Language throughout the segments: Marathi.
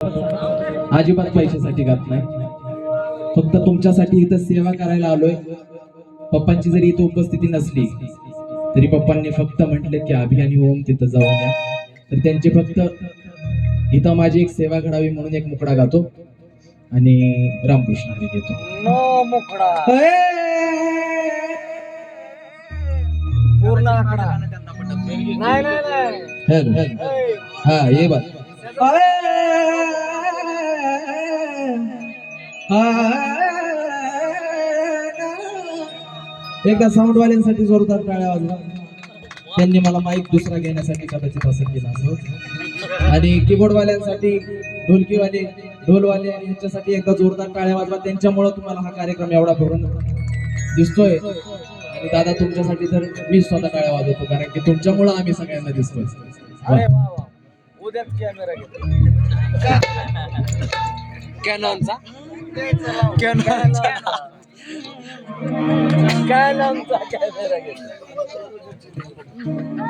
अजिबात पैशासाठी गात नाही. फक्त तुमच्यासाठी इथं सेवा करायला आलोय. पप्पांची जरी इथं उपस्थिती नसली तरी पप्पांनी फक्त म्हटलं की अभियानी ओम तिथं जाऊन द्या तर त्यांची फक्त इथं माझी एक सेवा घडावी म्हणून एक मुकडा गातो आणि रामकृष्ण हरी घेतो नो मुखडा पूर्ण आकडा. नाही नाही हा ये बात एकदा साऊंड वाल्यांसाठी जोरदार टाळ्या वाजवा. त्यांनी मला माईक दुसरा घेण्यासाठी कदाचित असं केलं असं आणि कीबोर्ड वाल्यांसाठी ढोलकीवाले ढोलवाले आणि यांच्यासाठी एकदा जोरदार टाळ्या वाजवा. त्यांच्यामुळं तुम्हाला हा कार्यक्रम एवढा भरून दिसतोय. आणि दादा तुमच्यासाठी तर मी स्वतः टाळ्या वाजवतो कारण की तुमच्यामुळं आम्ही सगळ्यांना दिसतोय. अरे कॅमेरा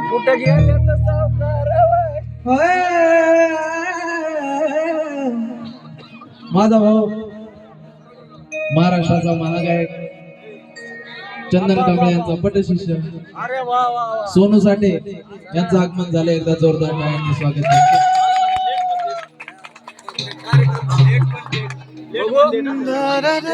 कुठं गेले तर सावकार माझा भाऊ महाराष्ट्राचा महागायक चंदन कांबळे यांचा पटशिष्य. अरे वा वा वा. सोनू साठे यांचं आगमन झालं एकदा जोरदार टाळ्यांनी स्वागत करतो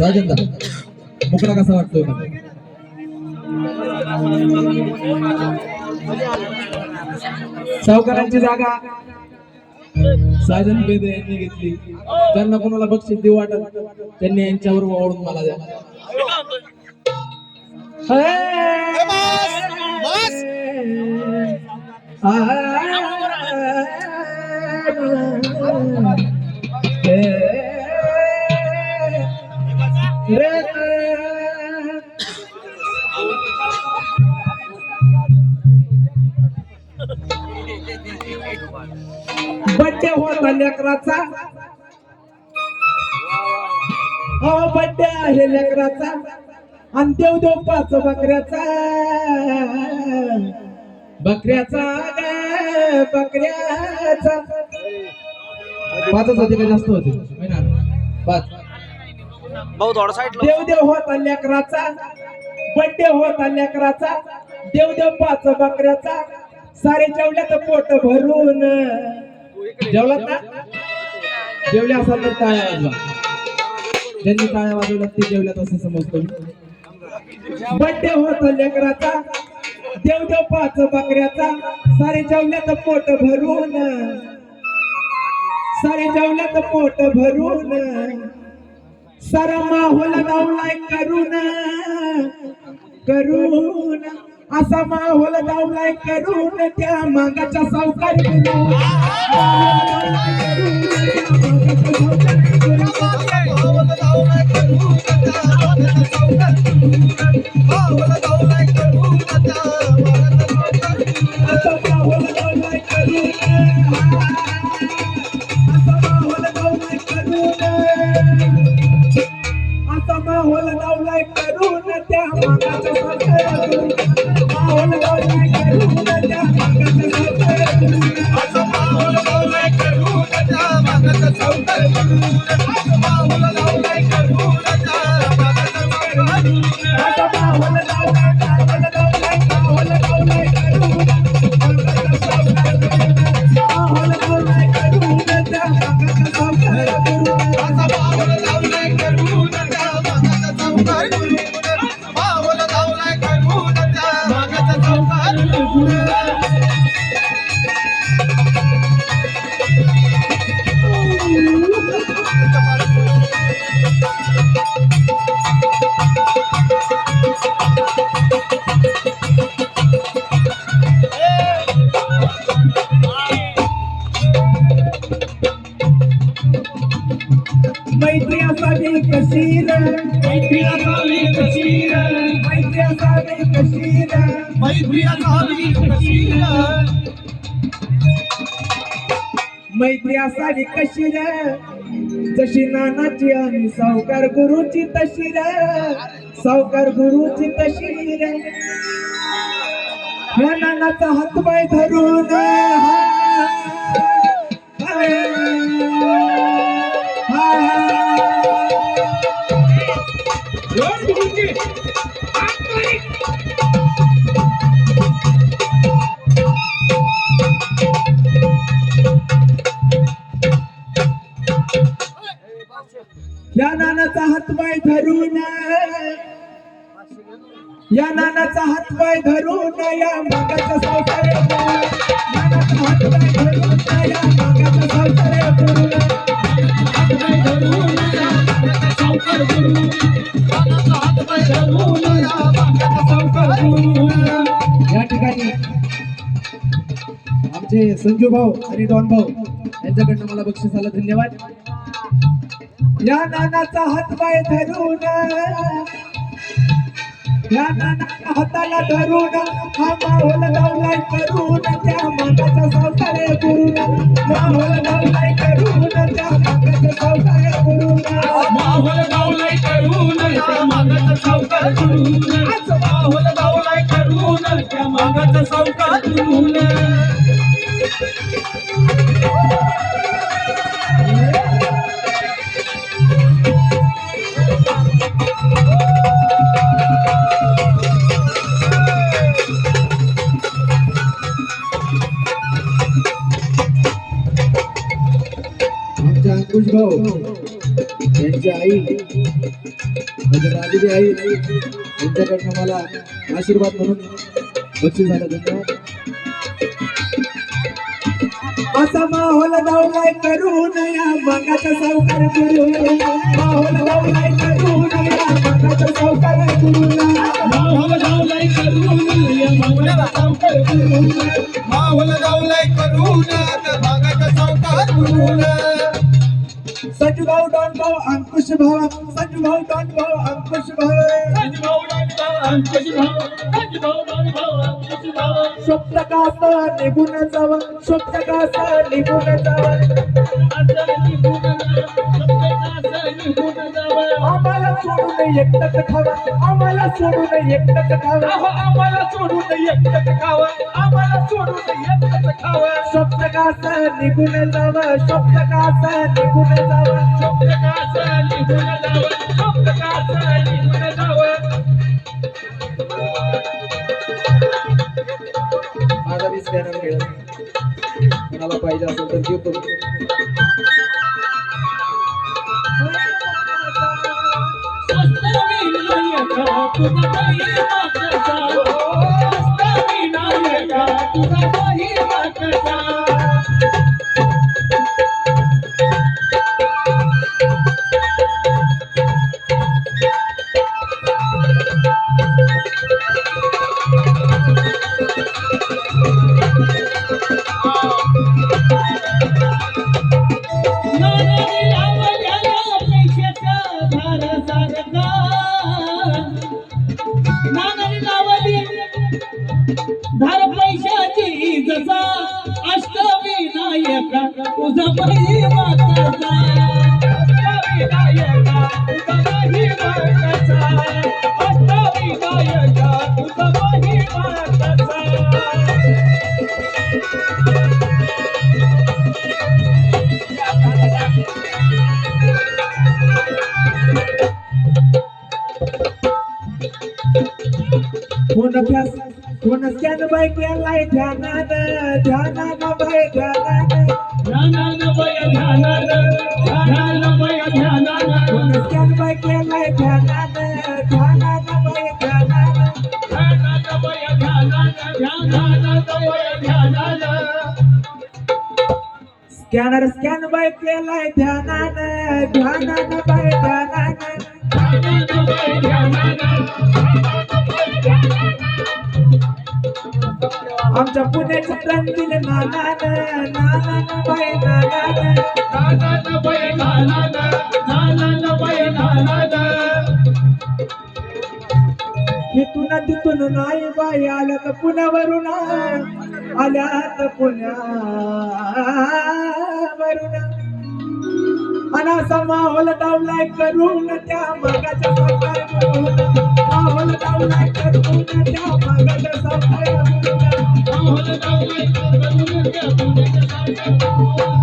राजेंद्र मुकडा कसा वाटतोय मला? सावकारांची जागा साजन बेदे यांनी घेतली. त्यांना कोणाला बक्षीस देऊ वाटत? त्यांनी यांच्यावर ओढून मला द्या. बड्डे होता लेकराचा. हो बड्डे आहे लेकराचा. आणि देव देव पाच बकऱ्याचा बकऱ्याचा बकऱ्याचा. पाचच होते का जास्त होते? पाच. भाऊ थोडा साईड देव देव होता लेकराचा. बड्डे होता लेकराचा. देव देव पाच बकऱ्याचा. सारे जेवल्यात पोट भरून. जेवलात ना? जेवले असाल तर टाळ्या वाजवा. त्यांनी टाळ्या वाजवल्या ते जेवल्यात असं समजतो बड्डे होत लेकराचा देव देव पाच बकऱ्याचा. सारे जेवल्यात पोट भरून. सारे जेवल्यात पोट भरून. सारा माहोल लावलाय करून. करून. असा माहोल दावलाय करून त्या मागाच्या सावकार असा माहोल माहोल दावलाय करून असा माहोल लावलाय करून त्या मागाच्या सरकारातून माहोल लावलाय करून त्या मागाच्या सरकारातून असं माहोल लावलाय करून त्या मागाचं मैत्री असावी कशी रे? मैत्री असावी कशी रे? मैत्री असावी कशी रे? मैत्री असावी कशी मैत्री असावी कशी रे? जशी नानाची आणि सावकार गुरुची तशी रे. सावकार गुरुची तशी रे. या नानाचा हातपाय धरून या नानाचा हातपाय धरून या नानाचा हातपाय धरून या मागाचा संसार नानाचा हातपाय धरून या मागाचा संसार करून या ठिकाणी आमचे संजू भाऊ आणि डॉन भाऊ यांच्याकडनं मला बक्षीस आलं. धन्यवाद. या नानाचा हातपाय धरून या नानाच्या हाताला धरून हा माहोल लावलाय करून त्या मागाचा संसार करून माहोल लावलाय करून त्या मागाचा संसार करून माहोल गावलाय करून त्या मागाचा सावकार करून माहोल गावलाय करून त्या मागाचा सावकार करून हो. भाऊ यांची आई म्हणजे माझी आई त्यांच्याकडनं मला आशीर्वाद म्हणून बक्षीस झालं धन्यवाद असा माहोल लावलाय करून या मंगाचा सावकार करू माहोल लावलाय करून या मंगाचा सावकार करू माहोल गावलाय करून या मागाचा सावकार करू माहोल गावलाय करून त्या मागाचा सावकार करून संजू भाऊ डॉन भाऊ अंकुश भाऊ. संजू भाऊ डॉन भाऊ अंकुश भाऊ. स्वप्न कास निघून जावं स्वप्न कास निघून जावं. आम्हाला सोडून एकटंच खावं. आम्हाला सोडून एकटंच खावं. आम्हाला सोडून एकटंच खावं. आम्हाला सोडून एकटंच खावं. स्वप्न कास निघून जावं स्वप्न कास निघून जावं. स्वप्नकाचं निघून जावं स्वप्नकाचं निघून जावं. माझा वीस मिळेल कोणाला पाहिजे असेल तर घेतो. Tudo bem, कोण स्कॅन बाय केलाय ध्यानान ध्यानान बाय ध्यानान ध्यानानं केलाय ध्यानान ध्यानान बाय ध्यानान. आमच्या पुण्याच्या रणदिल नानान नानान बाय नानान. नानान बाय नानान नानान बाय नानान तिथून तिथून नाही बाई आल्या तर पुण्यावरून आल्या तर पुण्यावरून. मनाचा माहोल डावलाय करून त्या आणि असा माहोल डावलाय करून त्या मागाच्या सावकार माहोल डावलाय करून त्या मागाच्या सावकार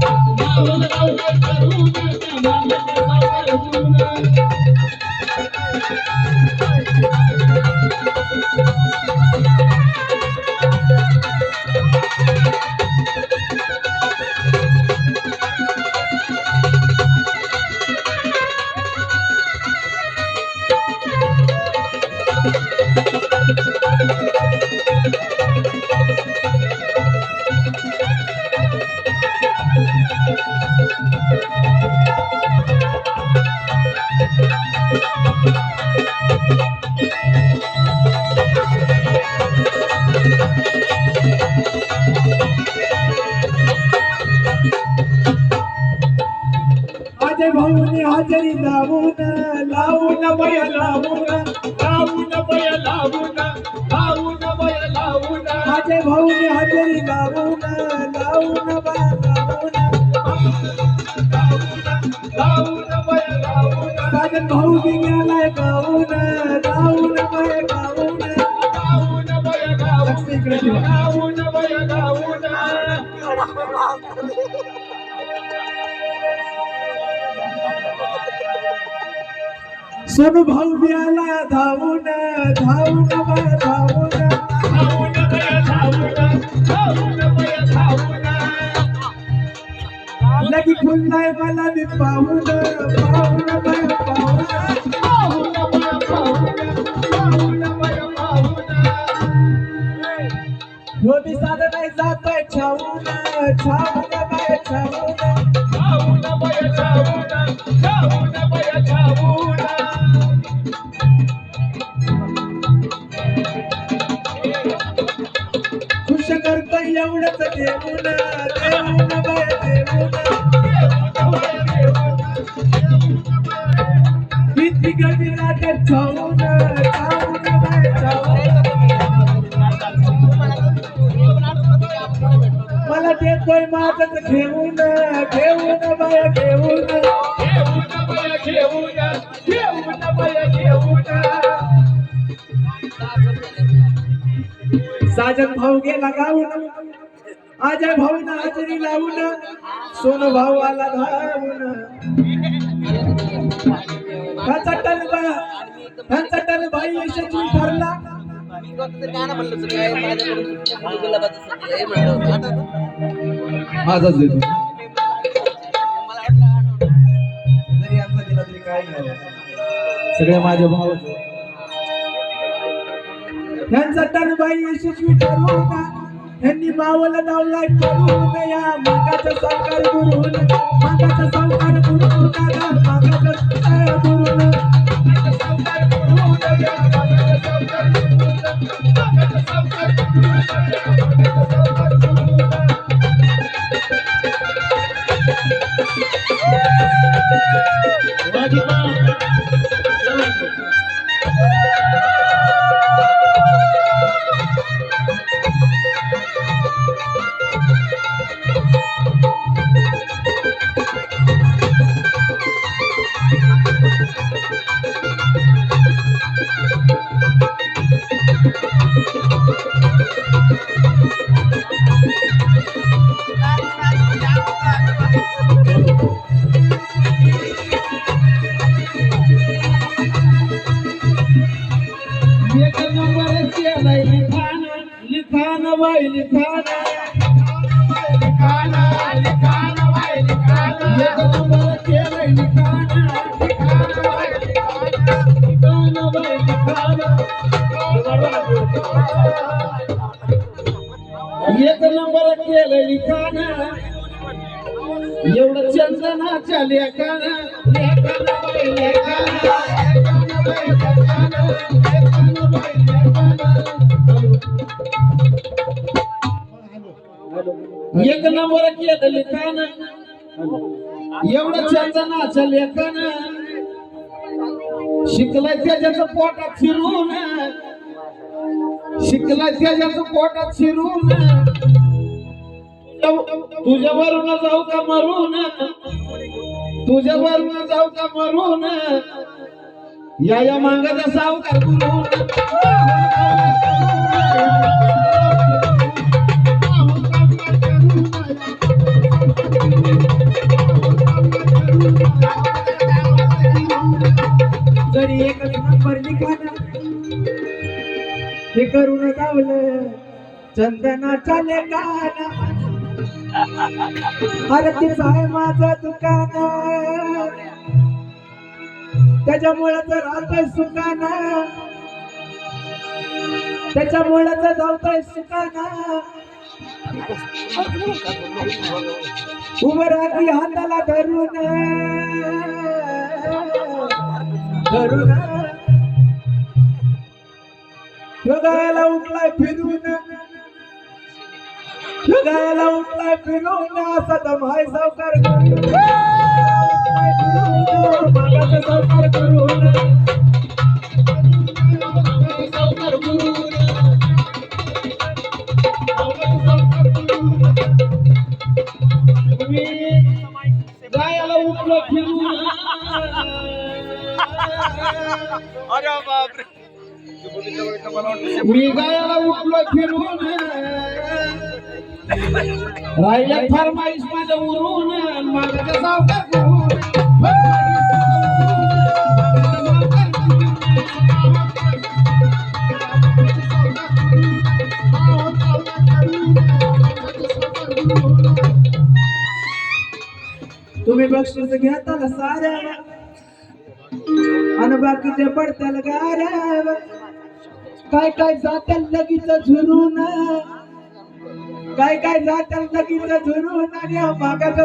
भाऊ गेलाय गाऊन गाऊन बय गाऊन लावून बय गावून इकडे ठेवा. बय सोनू भाऊ बी धावून धावून बय धावून लगी खुललाय मला बी पाहून पाहून बय पाहून पाहून साधं नाही जातोय छावून छावून बय छावून. लावून बय लावून लावून साजन भाऊ गेला गाऊन. अजय भाऊ ना हजेरी लावून. सोन भाऊ आला धावून. ह्याचा टन त्यांचा ह्याचा टन बाई यशस्वी ठरला. माझाच देतो. जरी आमचा दिला तरी काय नाही सगळे माझ्या भावाचे त्यांचा टन बाई यशस्वी का त्यांनी मावला डावलाय करू नया मागाचा सरकार गुरु मागाचा सरकार गुरु दादा मागाचा सरकार गुरु एक नंबर केलं लिखाण एवढं चंदनाच्या लेखान लेखान एक नंबर केलं लिखाण एवढं चंदनाचं लेखन शिकलाय त्याच्याच पोटात शिरून शिकला त्याच्याच पोटात शिरून. तुझ्यावरून जाऊ का मरून? तुझ्यावरून जाऊ का मरून? या या मांगाचा सावकार जरी हे करून गावलं चंदनाच्या लेखाना अरे तिचं आहे माझं दुकान. त्याच्यामुळे तर राहतोय सुकाना त्याच्यामुळे तर धावतोय सुकाना उभं राहती हाताला धरून. धरून. योगायला उठलाय फिरून. योगायला उठलाय फिरून असा दमाय सावकार. करून मागाचा सावकार करून. मी गायला उठलो फिरून राहिल्या फरमाईश माझ्या उरून माझ्या सावकार तुम्ही बक्षीस घेताल साऱ्या आणि बाकीचे पडताल गाऱ्या काय काय जात्या लगीच झुरून? काय काय जात्या लगीच झुरून आणि हा मागाचा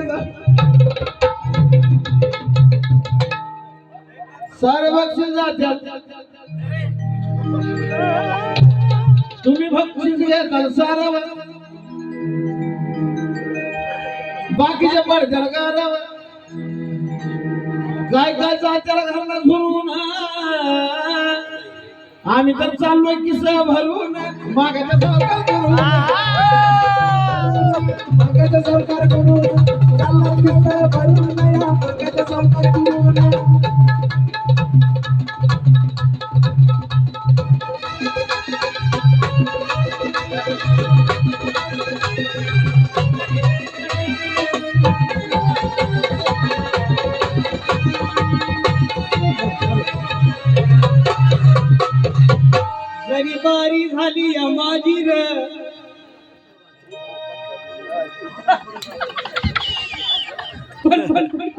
तुम्ही बक्षीस घेताल सारं बाकीचे पडत्याल गाराव. काय काय जात्याला घरला झुरून? आम्ही तर चाललोय किस भरून. मागाचा सरकार करून. मागाचा सरकार करून. चालला किस्सा भरून मागाचा करून.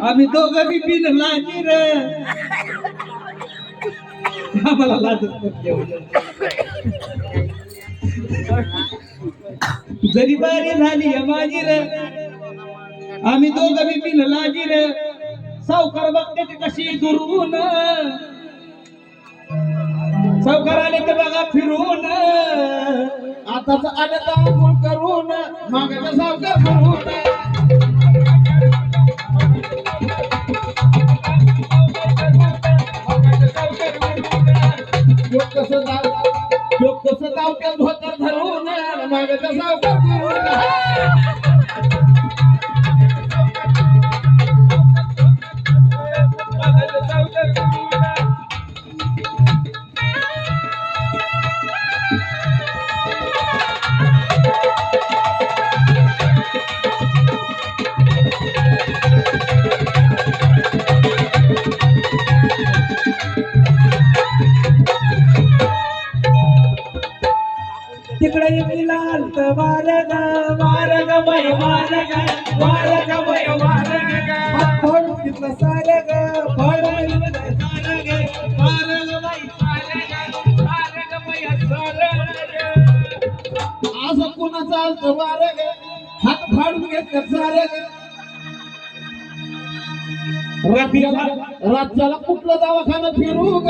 आम्ही दोघं बी पिन लाजी र. आम्हाला लाजत जरी बारी झाली माझी र. आम्ही दोघं बी पिन लाजी र. सावकार बघते ते कशी दुरून. सावकार आले तर बघा फिरून. आताच आले तर करून मागाचा सावकार करून असं पुन्हा चालतं हात फाडून घेतलं सारं रात्रीला राज्याला कुठलं दवाखाना फिरू ग?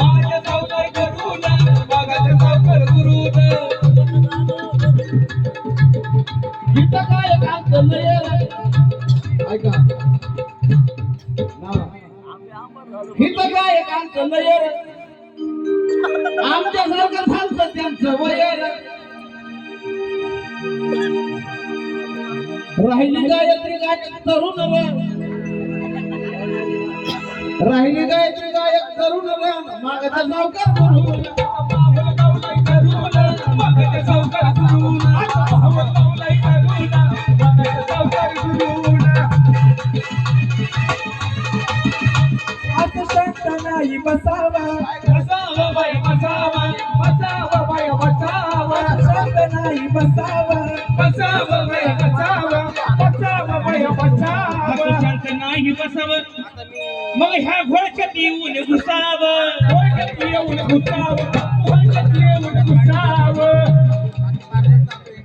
माझ्या हिथं काय आमचं लयर आमच्या सारखं झालं त्यांचं वयर. राहिली गायत्री गायक तरुण राहिली गायत्री गायक तरुण राम. नाव का तरुण? शांत नाही बसावा शांत नाही बसावा. शांत नाही बसावं. मग ह्या घोळक्यात येऊन घुसावं.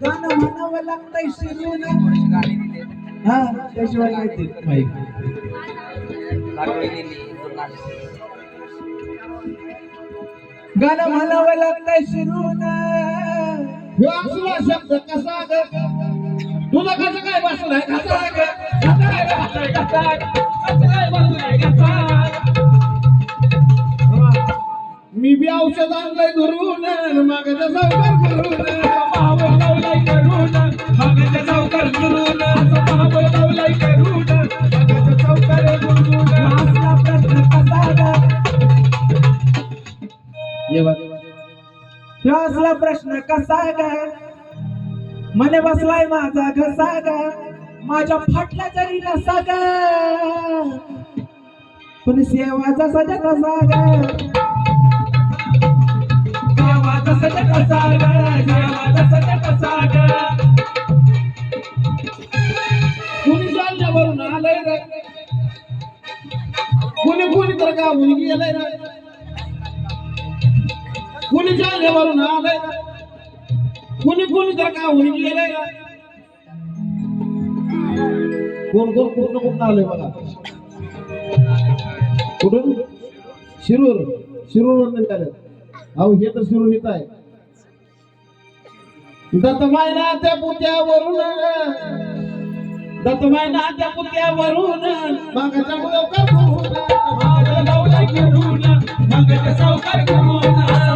गाणं म्हणावं लागतंय शिरून हा त्याशिवाय नाही. देत माईक गाणं म्हणावं लागतंय शिरून. ह्यो असला शब्द कसा ग? तुला कसं काय बसलाय कसा ग? मी बी औषध आणलंय धरून मागचा सावकार करून. असला प्रश्न कसा काय? मने बसलाय माझा घसा का माझ्या फाटला जरी नसा ग पण सेवाचा सजा कसा ग सेवाचा सजा कसा ग सेवाचा सजा कसा कुणी जालन्यावरून आलंय रे? कुणी कुणी तर गावून गेलंय रे? कुणी जालन्यावरून आलंय रे? कुणी कुणी तर गावून गेलंय? कोण कोण पूर्ण कुठं आलंय मला कुठून? शिरूर. शिरूर निघाले. अहो हे तर शिरूर येत आहे. दत्तमायना त्या पुत्यावरून दत्तमायना त्या पुत्यावरून मागाच्या सावकार करून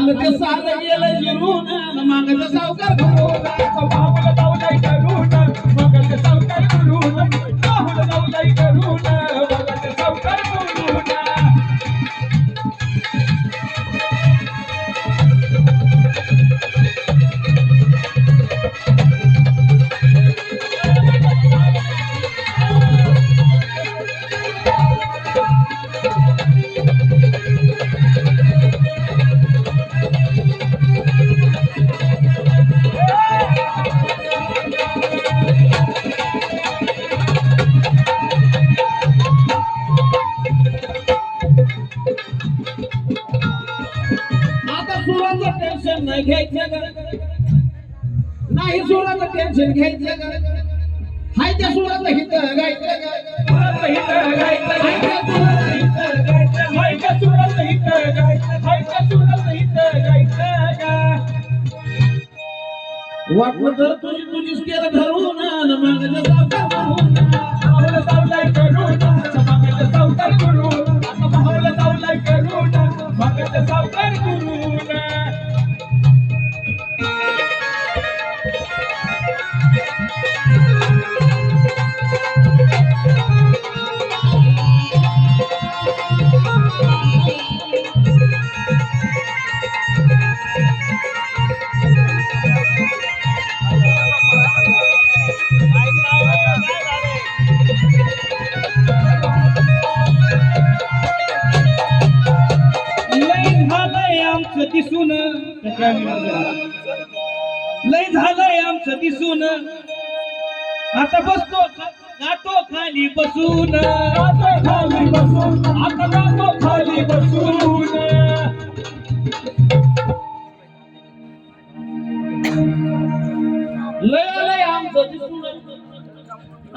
खाल्लं ते सारं गेलं जिरून मागाचा सावकार খেয়েছে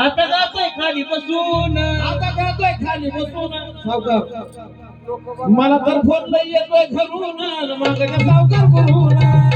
आता जातोय खाली बसून. आता गातोय खाली बसून. सावकार मला तर फोन नाही येतोय घरून. मागच्या सावकार करून